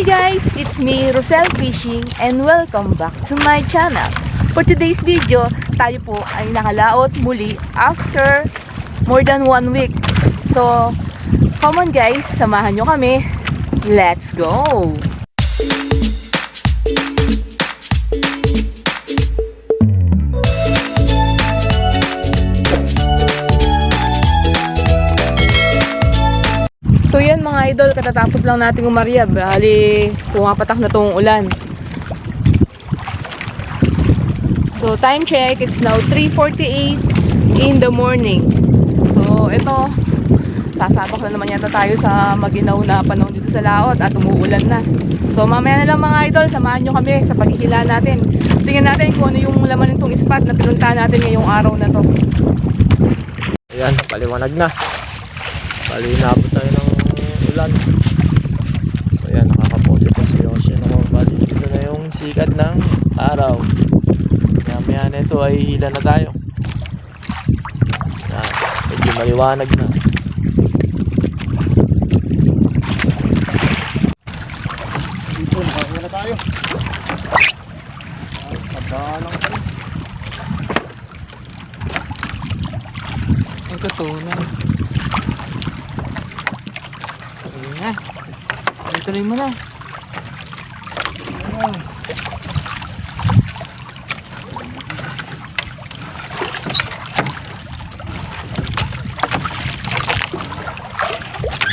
Hi guys, it's me Rosel Fishing and welcome back to my channel. For today's video, tayo po ay nakalaot muli after more than one week. So, come on guys, samahan nyo kami. Let's go! Idol, katatapos lang natin umarya. Bali, pumapatak na tong ulan. So time check, it's now 3.48 in the morning. So ito, sasabak na naman yata tayo sa maginaw na panahon dito sa laot at umuulan na. So mamaya na lang mga idol, samahan nyo kami sa paghihila natin. Tingnan natin kung ano yung laman nitong spot na pinuntahan natin ngayong araw na to. Ayan, paliwanag na. Bali, inabot tayo ng ulan. So, ayan, nakakapote pa si Yoshi. Naman, bali, dito na yung sikat ng araw. Na ito ay hila na tayo. Ayan, medyo maliwanag na. Dito, nakakuha na tayo. Ay, tabalang pa rin. Ang katunan. Ayun na. Tuloy mo na. Ayan.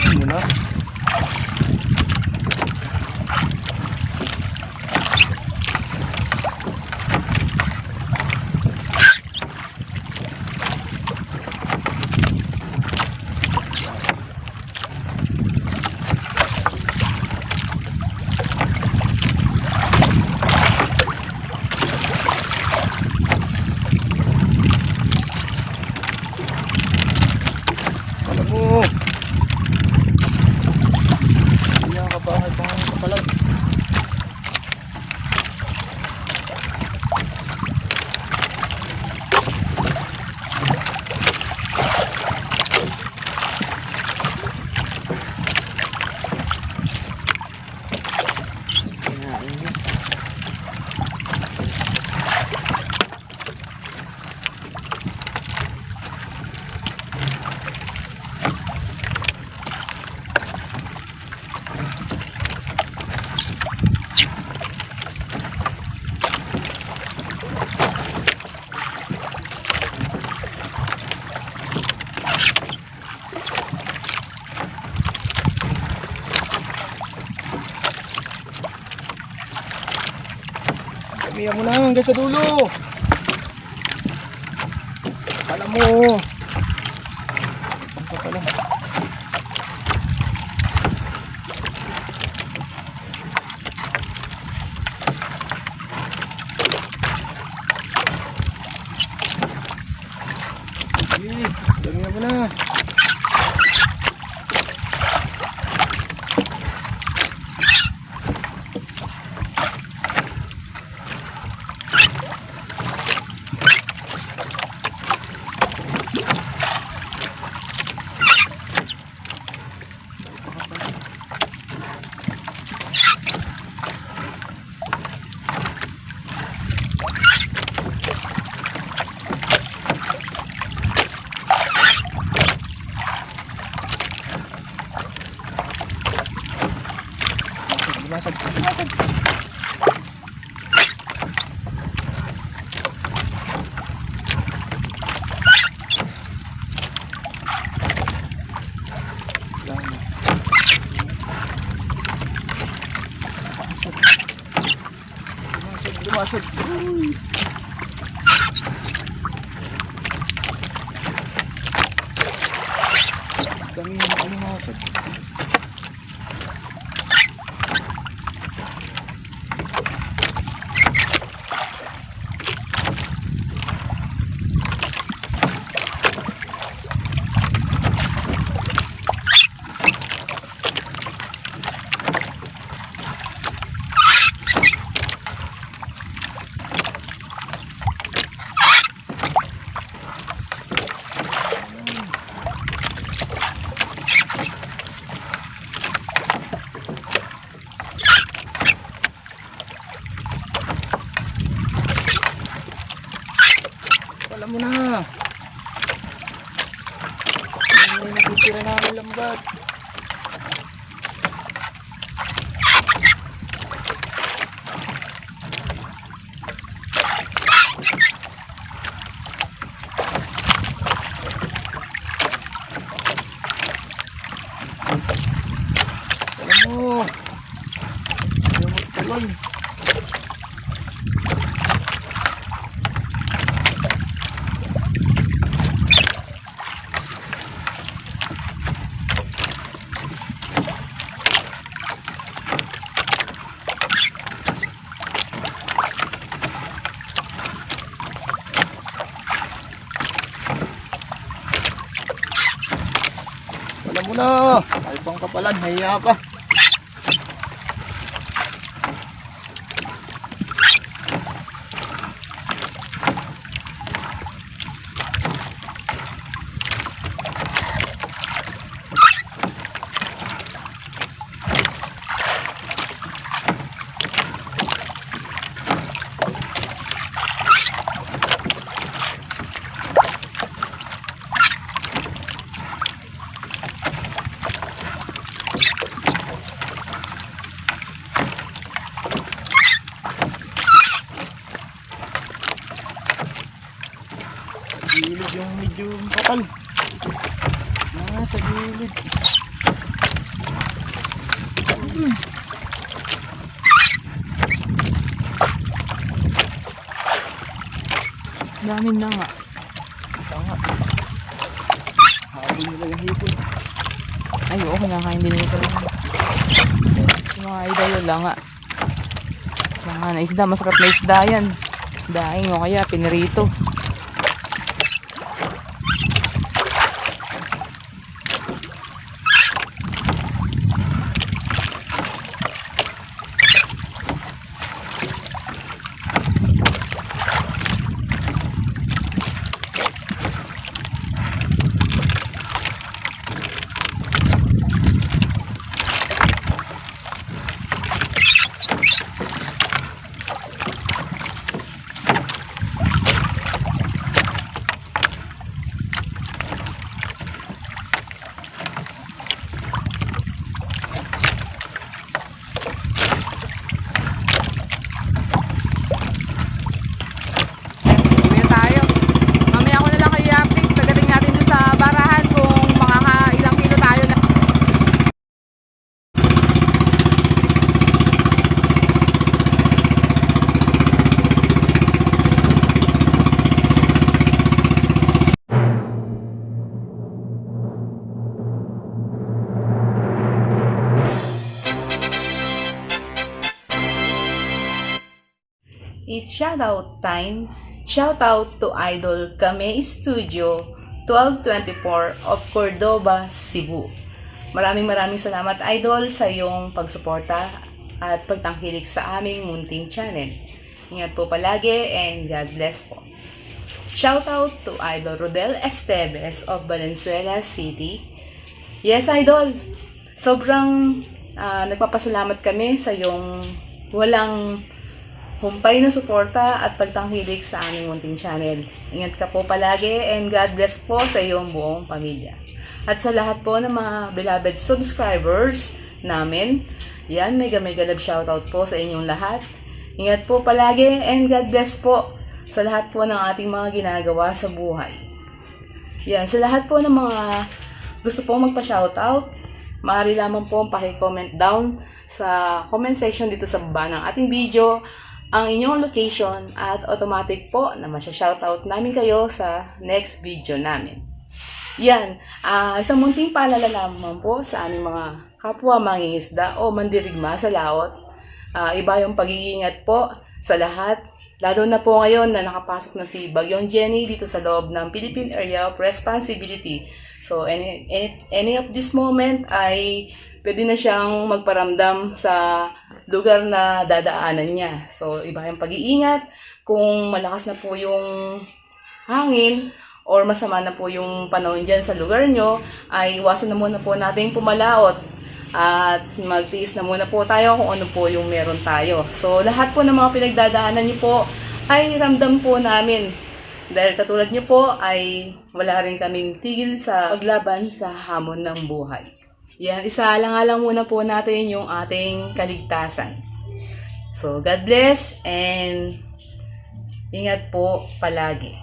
Ano na? Alam mo. Hindi ka bahay pa ngayon kapalag. Kamiya mo na hanggang sa dulo. Alam mo. Alam mo na. Ay pang kapalan. Nahiya ka. Gilid yung medyo kapal. Ah, sa gilid. Dami na nga. Tanga. Habol nila yung hipon. Ay, oo, kinakain din nito lang. Mga idol, wala nga. Mga na isda, masarap na isda yan. Daing o kaya pinirito. It's shoutout time. Shoutout to Idol Kame Studio 1224 of Cordoba, Cebu. Maraming maraming salamat Idol sa iyong pagsuporta at pagtangkilik sa aming munting channel. Ingat po palagi and God bless po. Shoutout to Idol Rodel Esteves of Valenzuela City. Yes, Idol. Sobrang ah, nagpapasalamat kami sa iyong walang humpay na suporta at pagtangkilik sa aming munting channel. Ingat ka po palagi and God bless po sa iyong buong pamilya. At sa lahat po ng mga beloved subscribers namin, yan, mega mega love shoutout po sa inyong lahat. Ingat po palagi and God bless po sa lahat po ng ating mga ginagawa sa buhay. Yan, sa lahat po ng mga gusto pong magpa-shoutout, maaari lamang po paki-comment down sa comment section dito sa baba ng ating video ang inyong location at automatic po na masya-shoutout namin kayo sa next video namin. Yan, ah isang munting paalala lamang po sa aming mga kapwa mangingisda o mandirigma sa laot. Ah, iba yung pag-iingat po sa lahat, lalo na po ngayon na nakapasok na si Bagyong Jenny dito sa loob ng Philippine Area of Responsibility. So, any, any, any of this moment ay pwede na siyang magparamdam sa lugar na dadaanan niya. So, iba yung pag-iingat. Kung malakas na po yung hangin or masama na po yung panahon dyan sa lugar nyo, ay iwasan na muna po natin pumalaot at magtiis na muna po tayo kung ano po yung meron tayo. So, lahat po ng mga pinagdadaanan niyo po ay ramdam po namin Dahil katulad niyo po ay wala rin kaming tigil sa paglaban sa hamon ng buhay. Yan, isa lang lang muna po natin yung ating kaligtasan. So, God bless and ingat po palagi.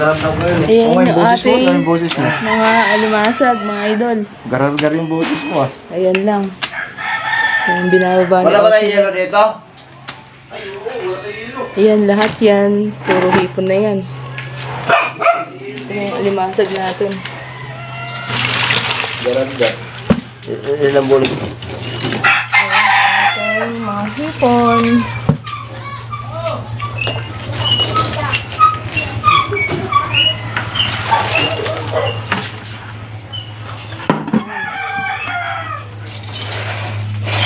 Ayan Okay, yung ating mo? mga alimasag, mga idol. Garar-gar yung boses mo ah. Ayan lang. Ayan, binababa Wala ba tayong yelo dito? Ayan, lahat yan. Puro hipon na yan. Ito na yung alimasag natin. Garar-gar. Ilang bulit? Ayan, mga hipon.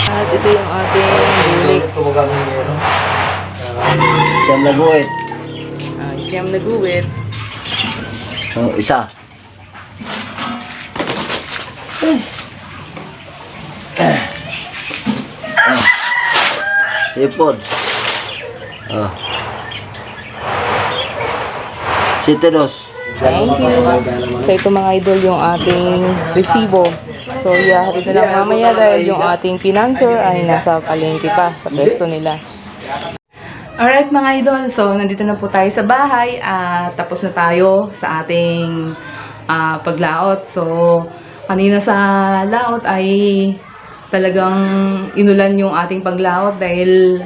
At ito yung ating bulik. Tumagang. Siyam na guhit. Ah, siyam na guwit. Oh, isa. Ipod. Ah. Citeros. Thank you. So ito mga idol yung ating resibo. So ihahatid na lang mamaya dahil yung ating financer ay nasa palengke pa sa pwesto nila. Alright mga idol, so nandito na po tayo sa bahay at tapos na tayo sa ating ah, paglaot. So kanina sa laot ay talagang inulan yung ating paglaot dahil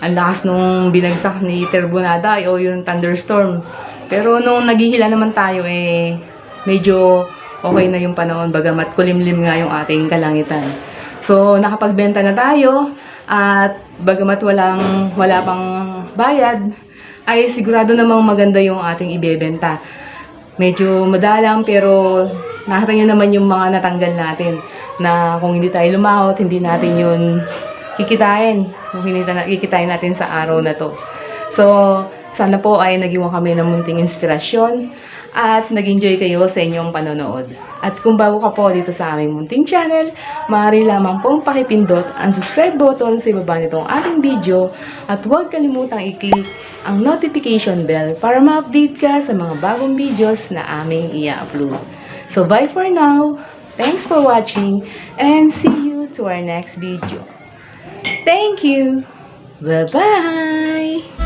ang lakas nung binagsak ni Terbonada o yung thunderstorm. Pero nung naghihila naman tayo eh medyo okay na yung panahon bagamat kulimlim nga yung ating kalangitan. So nakapagbenta na tayo at bagamat walang wala pang bayad ay sigurado namang maganda yung ating ibebenta. Medyo madalang pero nakita nyo naman yung mga natanggal natin na kung hindi tayo lumahot, hindi natin yun kikitain. Kung hindi na kikitain natin sa araw na to. So, sana po ay nagiwan kami ng munting inspirasyon at nag-enjoy kayo sa inyong panonood. At kung bago ka po dito sa aming munting channel, maaari lamang pong pakipindot ang subscribe button sa ibaba nitong ating video at huwag kalimutang i-click ang notification bell para ma-update ka sa mga bagong videos na aming i-upload. So bye for now. Thanks for watching and see you to our next video. Thank you. Bye-bye.